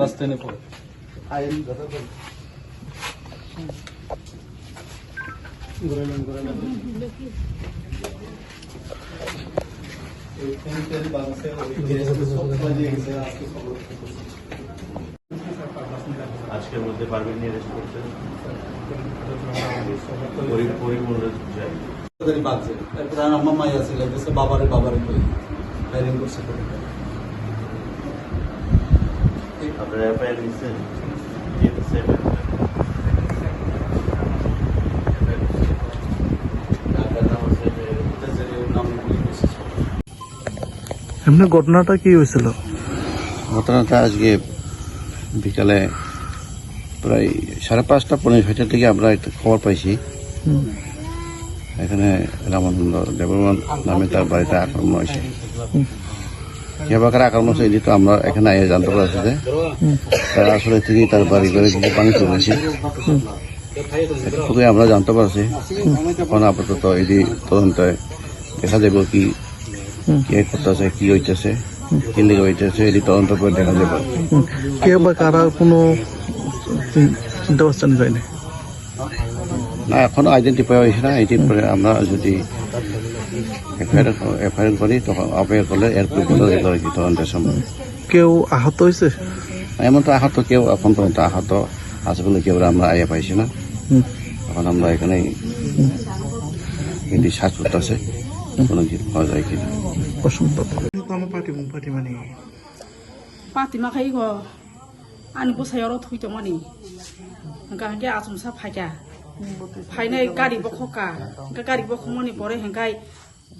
Class টেনে পড়ে আজকের মধ্যে পারবেন নিয়ে রেস্ট করতে বাজছে তারপরে আমার মাই আছে বাবারে বাবারে কই। করছে করে আপনারা এফআইআর এমনি ঘটনাটা কি হয়েছিল? ঘটনাটা আজকে বিকালে প্রায় সাড়ে পাঁচটা পনেরো ছয়টার দিকে আমরা একটা খবর পাইছি। এখানে রামানন্দ দেববর্মন নামে তার বাড়িতে আক্রমণ হয়েছে। কে বাকার আক্রমণ হয়েছে এটি তো আমরা এখানে জানতে পারছি যে, তারা আসলে থেকেই তার বাড়ি ঘরে কিছু পানি চলেছে এটুকুই আমরা জানতে পারছি। এখন আপাতত এটি তদন্তে দেখা যাবে কি, কে করতেছে, কি হইতেছে, কি লেগে হইতেছে এটি তদন্ত করে দেখা যাবে। কে বা কারা কোনো পারছেন যায়নি না এখনও আইডেন্টিফাই হয়েছে না এটি আমরা যদি এফআইআর এফআইআর করি তখন এফআইআর করলে এর তদন্তের সময় কেউ আহত হয়েছে? এমন তো আহত কেউ এখন পর্যন্ত আহত আছে বলে কেউ আমরা আইয়া পাইছি না। এখন আমরা এখানে কিন্তু শ্বাস করতেছে কোনো কিছু পাওয়া যায় কিনা। অসম্ভব পাতিমা খাই গো আনি বসাই অর থইতো মানে গাহাকে আচমসা ফাইকা ফাইনাই গাড়ি বখকা গাড়ি বখমনি পরে হেঙ্গাই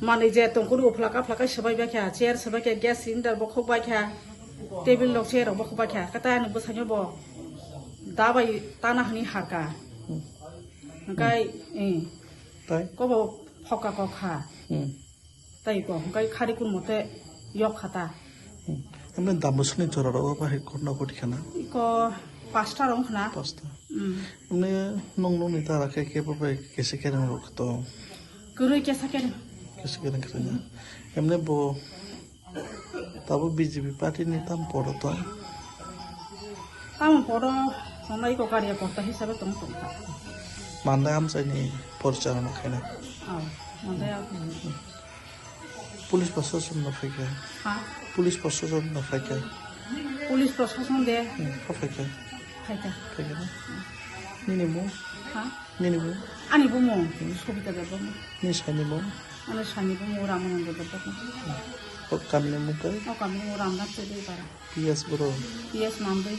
মানে যে তঙ্কুরি ওফ্লাকা ফ্লাকা সবাই বাখ্যা চেয়ার সবাই গ্যাস সিলিন্ডার বখক বাখ্যা টেবিল লক চেয়ার বখক বাখ্যা কাতা আনো বসাইনো ব দাবাই টানা হানি হাকা হেঙ্গাই কব ফকা কখা তাই ক হেঙ্গাই খারি কোন মতে ইয়ক খাতা আমরা দাম বসনে জরারবা বা হেড কোন কোটি খানা ক পাঁচটা রং না? পাঁচটা। এমনি মানে নং নং নিতা রাখে কে পাবে কেসে কেন রক্ত গুরুই কেসা কেন? কেসে কেন কেন। এমনি বো তাবো বিজেপি পার্টি নিতাম পড়ো তো। তাম পড়ো অনাই কোকারিয়া কর্তা হিসাবে তুমি কর্তা মান্দা আম চাইনি পরিচালনা খাই না। পুলিশ প্রশাসন না ফাইতা ফাইকে না নিনিমু হা নিনিমু আনি বুমো সবিতা দেব। নি সাইনিমু মানে সানি বুমো রামানন্দ দেব। কামনে মুখে ও কামি ও রামনাথ চৌধুরী পারা পিএস বড়। পিএস নামবে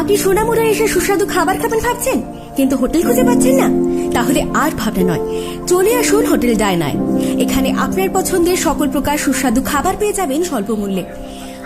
আপনি সোনামুড়া এসে সুস্বাদু খাবার খাবেন ভাবছেন? কিন্তু হোটেল খুঁজে পাচ্ছেন না। তাহলে আর ভাবনা নয়। চলে আসুন হোটেল ডায়নায়। এখানে আপনার পছন্দের সকল প্রকার সুস্বাদু খাবার পেয়ে যাবেন স্বল্প মূল্যে।